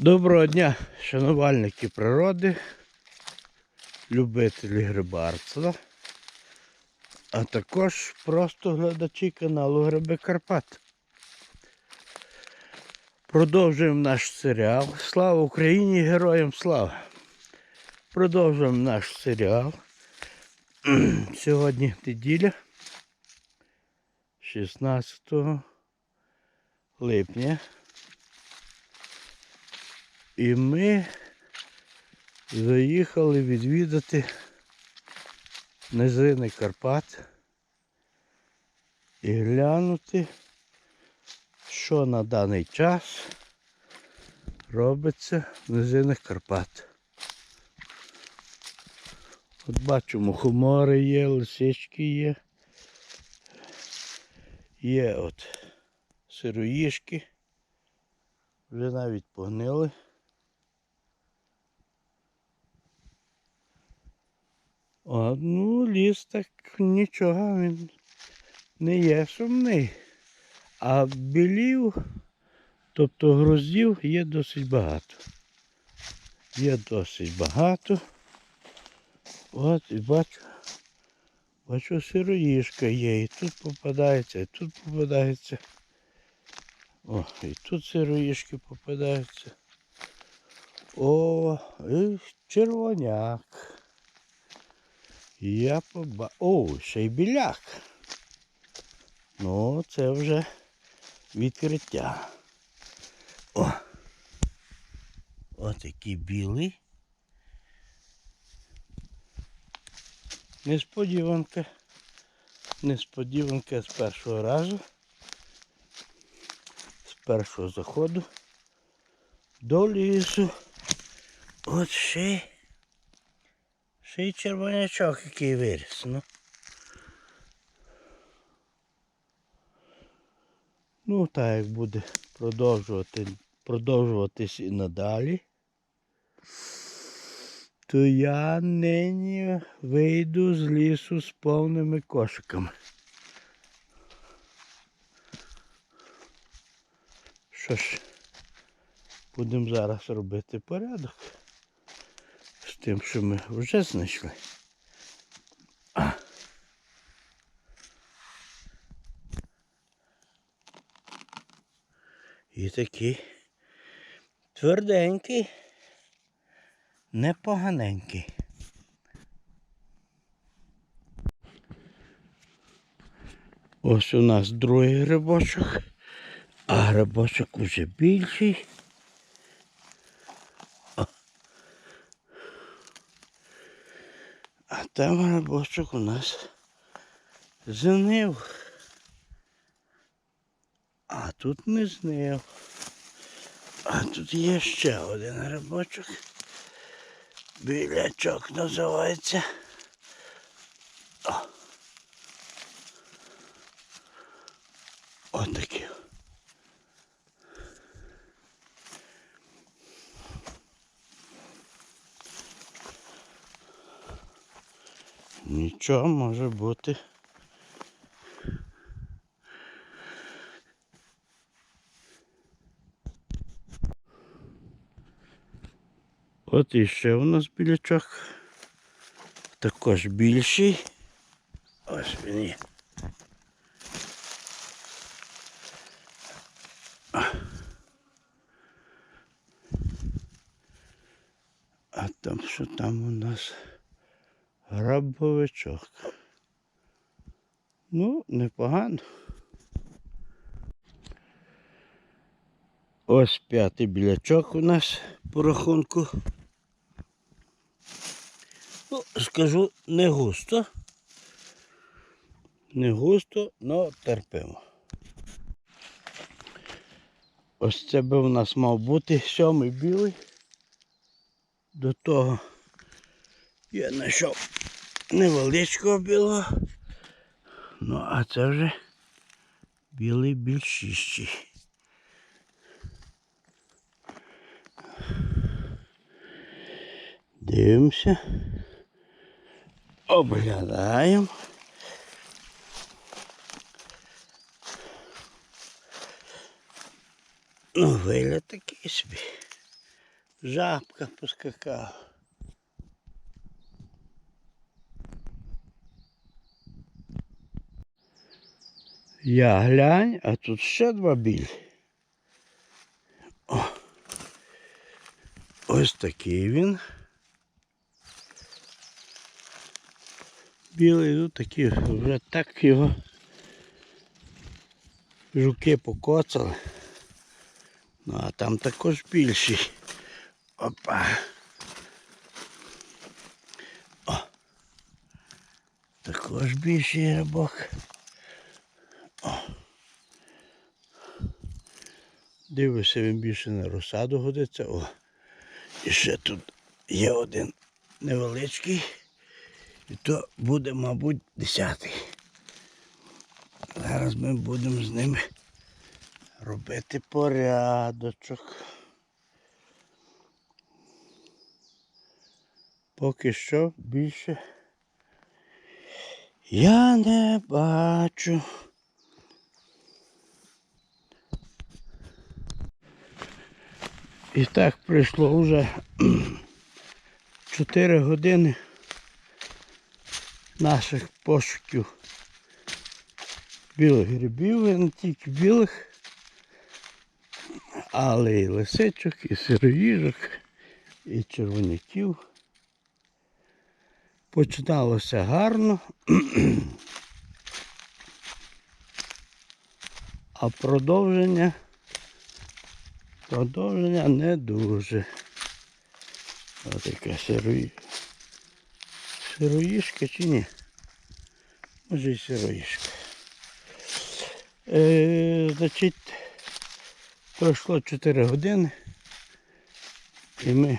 Доброго дня, шанувальники природи, любителі грибарства, а також просто глядачі каналу Гриби Карпат. Продовжуємо наш серіал. Слава Україні! Героям слава! Продовжуємо наш серіал. Сьогодні неділя, 16 липня. І ми заїхали відвідати низини Карпат і глянути, що на даний час робиться в низинах Карпат. От бачимо, хумори є, лисички є. Є от сироїшки. Вже навіть погнили. А, ну, ліс так нічого, він не є сумний. А білів, тобто гроздів, є досить багато. Є досить багато. От і бачу, бачу сироїшка є, і тут попадається, і тут попадається. О, і тут сироїшки попадаються. О, і червоняк. Я поба... О, ще й біляк. Ну, це вже відкриття. О! Ось який білий. Несподіванка. Несподіванка з першого разу. З першого заходу до лісу. От ще. Ще й червонячок який виріс, ну. Ну, так як буде продовжувати, продовжуватись і надалі, то я нині вийду з лісу з повними кошиками. Що ж, будемо зараз робити порядок тим, що ми вже знайшли. І такий тверденький, непоганенький. Ось у нас другий грибочок, а грибочок уже більший. Там грибочок у нас знив. А тут не знив. А тут є ще один грибочок. Білячок називається. О. Отакий. Нічого може бути. От іще у нас білячок. Також більший. Ось він є. А там що там у нас? Грабовичок. Ну, непогано. Ось п'ятий білячок у нас по рахунку. Ну, скажу, не густо. Не густо, але терпимо. Ось це би у нас мав бути сьомий білий. До того я знайшов невеличкого білого. Ну, а це вже білий більшищий. Дивимося. Оглядаємо. Ну, вигляд такий собі. Жабка поскакала. Я глянь, а тут ще два білі. О. Ось такий він. Білий, ну такий, вже так його жуки покоцали. Ну а там також більший. Опа. О. Також більший рибок. Дивишся, він більше на розсаду годиться. О. І ще тут є один невеличкий. І то буде, мабуть, десятий. Зараз ми будемо з ними робити порядочок. Поки що більше я не бачу. І так пройшло вже 4 години наших пошуків білих грибів, не тільки білих, але і лисичок, і сироїжок, і червоняків. Починалося гарно, а продовження, продовження не дуже. Ось яка сироїжка. Сироїшка чи ні? Може і сироїшка. Е, значить, пройшло 4 години. І ми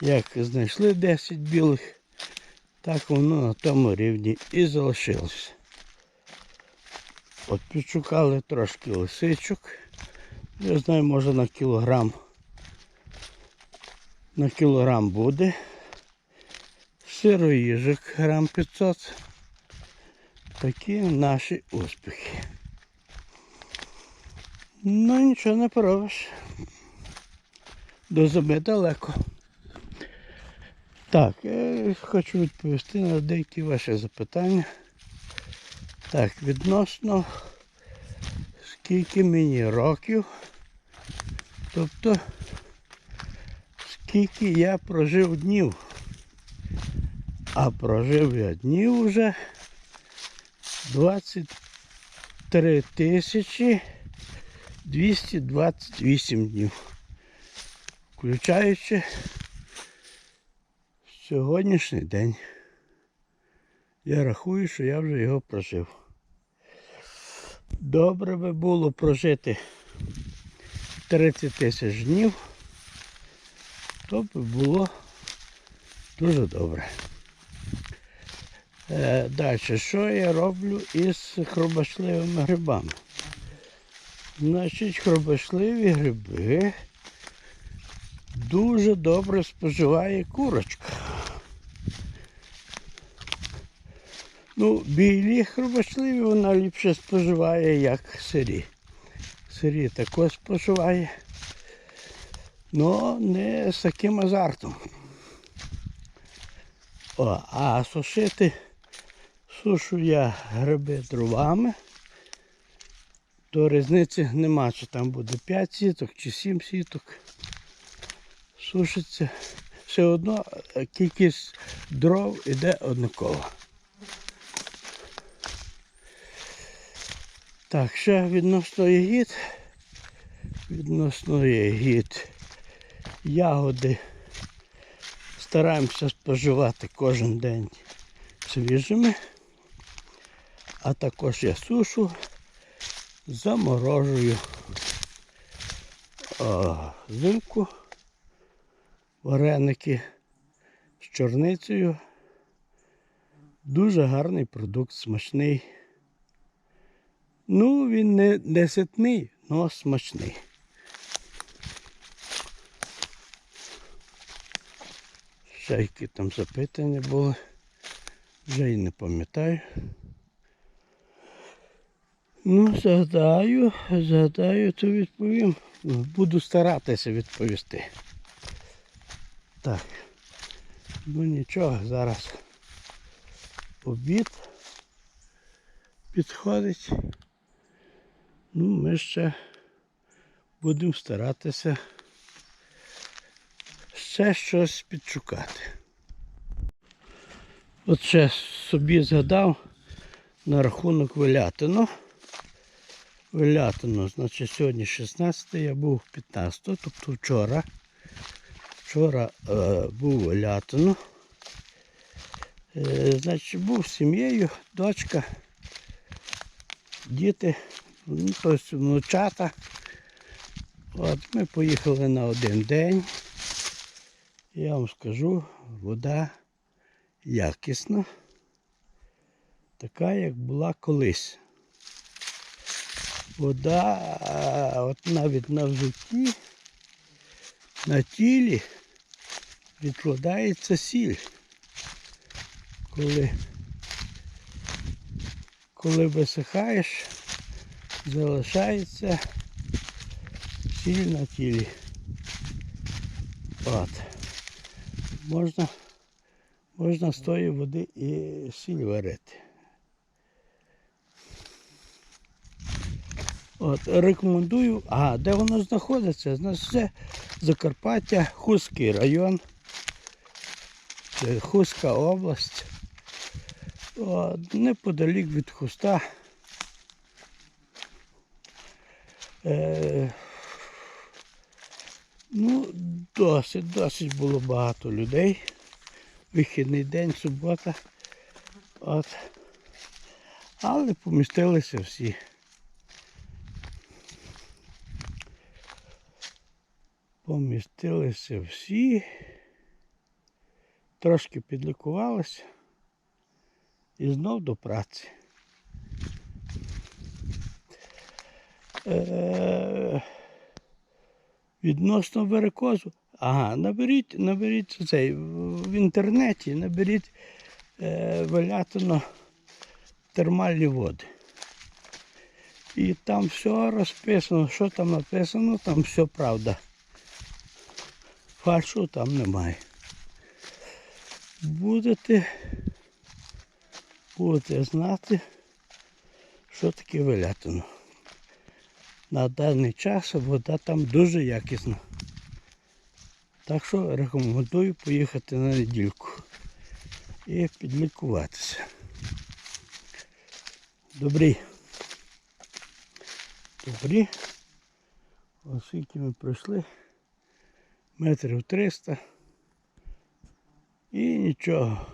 як знайшли 10 білих, так воно на тому рівні і залишилося. От підшукали трошки лисичок. Я знаю, може на кілограм. На кілограм буде. Сироїжок грам 500. Такі наші успіхи. Ну нічого не поробиш. До зими далеко. Так, хочу відповісти на деякі ваші запитання. Так, відносно скільки мені років. Тобто скільки я прожив днів. А прожив я днів вже 23 тисячі 228 днів. Включаючи сьогоднішній день. Я рахую, що я вже його прожив. Добре би було прожити 30 тисяч днів, то би було дуже добре. Е, далі, що я роблю із хробашливими грибами? Значить, хробашливі гриби дуже добре споживає курочка. Ну, білі хробашливі вона ліпше споживає, як сирі. Сирі також споживає. але не з таким азартом. О, а сушити сушу я гриби дровами. То різниці нема, чи там буде 5 сіток чи 7 сіток. Сушиться. Все одно кількість дров іде однакова. Так, ще відносно ягід. Відносно ягід. Ягоди стараємося споживати кожен день свіжими. А також я сушу, заморожую зимку, вареники з чорницею. Дуже гарний продукт, смачний. Ну, він не, не ситний, але смачний. Ще які там запитання були. Вже і не пам'ятаю. Ну, згадаю, згадаю, то відповім. Буду старатися відповісти. Так. Ну нічого, зараз обід підходить. Ну, ми ще будемо старатися ще щось підшукати. От ще собі згадав на рахунок вилятину. Вилятину, значить сьогодні 16, я був 15, тобто вчора. Вчора е, був вилятину. Е, значить, був з сім'єю, дочка, діти, ну, тобто внучата. От, ми поїхали на один день. Я вам скажу, вода якісна, така, як була колись. Вода, от навіть на взутті, на тілі відкладається сіль. Коли, коли висихаєш, залишається сіль на тілі. От. Можна, можна з тої води і сіль варити. От, рекомендую. А, де воно знаходиться? Значить, це Закарпаття, Хустський район, це Хустська область. От, неподалік від Хуста. Е, ну, досить, досить було багато людей. Вихідний день, субота. От. Але помістилися всі. Помістилися всі. Трошки підлікувалися. І знов до праці. Е, відносно варикозу. Ага, наберіть, наберіть цей в інтернеті, наберіть е, валятино термальні води. І там все розписано, що там написано, там все правда. Фальшу там немає. Будете, будете знати, що таке вилятино. На даний час вода там дуже якісна. Так що рекомендую поїхати на недільку і підлікуватися. Добрі. Добрі. Оскільки ми пройшли метрів 300 і нічого.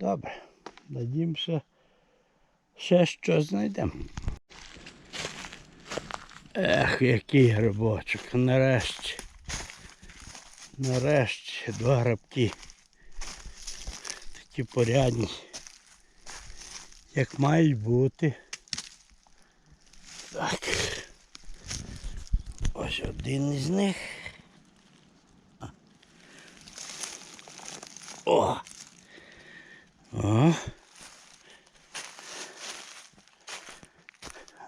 Добре, надіємося, ще щось знайдемо. Ех, який грибочок, нарешті. Нарешті два грибки. Такі порядні. Як мають бути. Так. Ось один із них. О! О!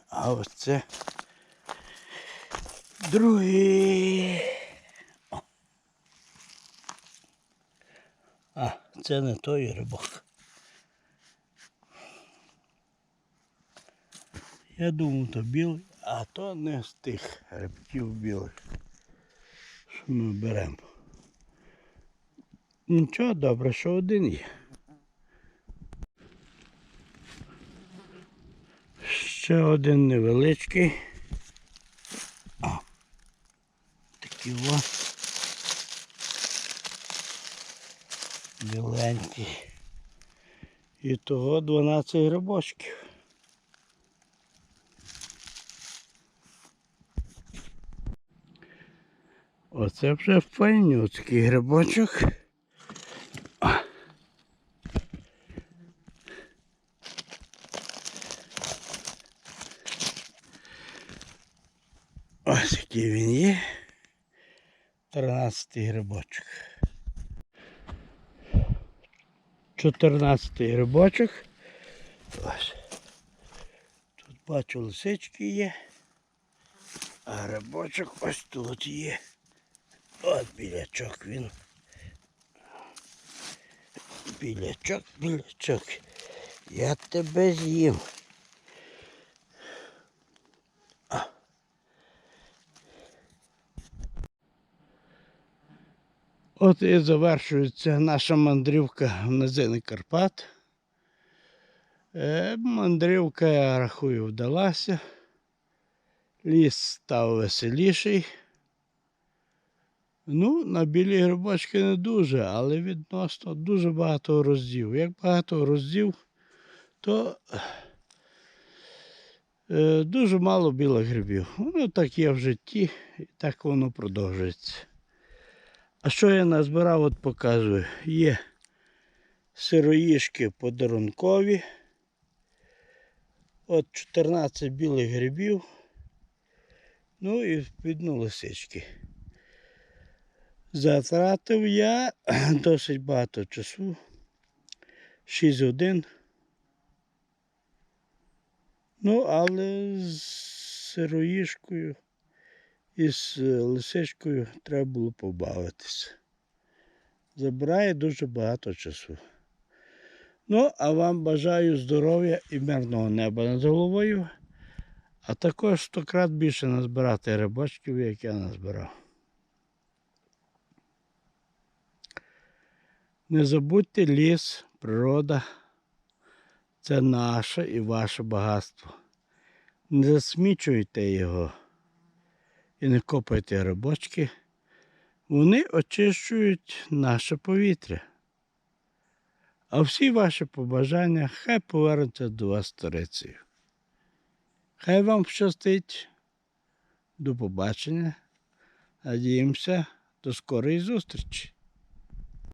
А ось це другий. А, це не той рибок. Я думав, то білий, а то не з тих рибків білих, що ми беремо. Нічого добре, що один є. Ще один невеличкий. О, такий о. Біленький. І того 12 грибочків. Оце вже файнюцький грибочок. Ось який він є. 13 грибочок. 14 грибочок. Ось. Бачу, лисички є. А грибочок ось тут є. От білячок він. Білячок, білячок. Я тебе з'їм. От і завершується наша мандрівка в низини Карпат. Е, Мандрівка, я рахую, вдалася. Ліс став веселіший. Ну, на білі грибочки не дуже, але відносно дуже багато роздів. Як багато роздів, то е, дуже мало білих грибів. Ну, так є в житті, і так воно продовжується. А що я назбирав, от показую. Є сироїшки подарункові. От 14 білих грибів. Ну і відповідно лисички. Затратив я досить багато часу. 6 годин. Ну, але з сироїшкою і з лисичкою треба було побавитися. Забирає дуже багато часу. Ну, а вам бажаю здоров'я і мирного неба над головою, а також стократ більше назбирати рибачків, як я назбирав. Не забудьте ліс, природа. Це наше і ваше багатство. Не засмічуйте його і не копайте грибочки. Вони очищують наше повітря. А всі ваші побажання хай повернуться до вас сторицею. Хай вам щастить. До побачення. Надіємося, до скорої зустрічі.